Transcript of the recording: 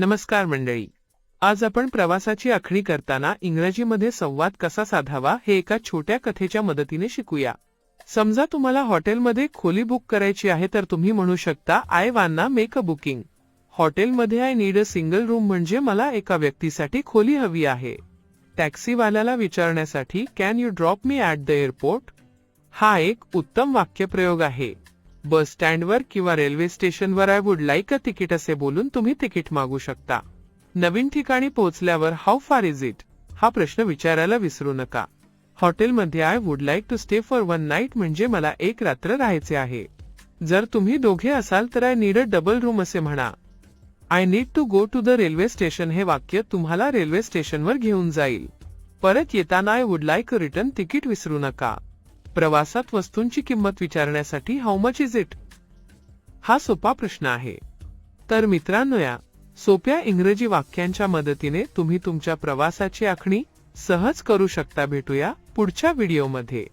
नमस्कार मंडळी. आज आपण प्रवासाची आखणी करताना इंग्रजीमध्ये संवाद कसा साधावा हे एका छोट्या कथेच्या मदतीने शिकूया. समजा तुम्हाला हॉटेलमध्ये खोली बुक करायची आहे तर तुम्ही म्हणू शकता I wanna make a booking हॉटेलमध्ये I need a single room म्हणजे मला एका व्यक्तीसाठी खोली हवी आहे. टॅक्सीवाल्याला विचारण्यासाठी can you drop me at the airport हा एक उत्तम वाक्यप्रयोग आहे. बस स्टँडवर किंवा रेल्वे स्टेशनवर I would like a ticket असे बोलून तुम्ही तिकीट मागू शकता. नवीन ठिकाणी पोहोचल्यावर हाऊ फार इज इट? हा प्रश्न विचारायला विसरू नका. हॉटेलमध्ये I would like to stay for one night म्हणजे मला एक रात्र राहायचे आहे. जर तुम्ही दोघे असाल तर I need a double room असे म्हणा. I need to go to the railway station हे वाक्य तुम्हाला रेल्वे स्टेशनवर घेऊन जाईल. परत येताना I would like a return ticket विसरू नका. प्रवासात वस्तूंची किंमत विचारण्यासाठी हाऊ मच इज इट हा सोपा प्रश्न आहे. तर मित्रांनो या सोप्या इंग्रजी वाक्यांच्या मदतीने तुम्ही तुमच्या प्रवासाची आखणी सहज करू शकता. भेटूया पुढच्या व्हिडिओमध्ये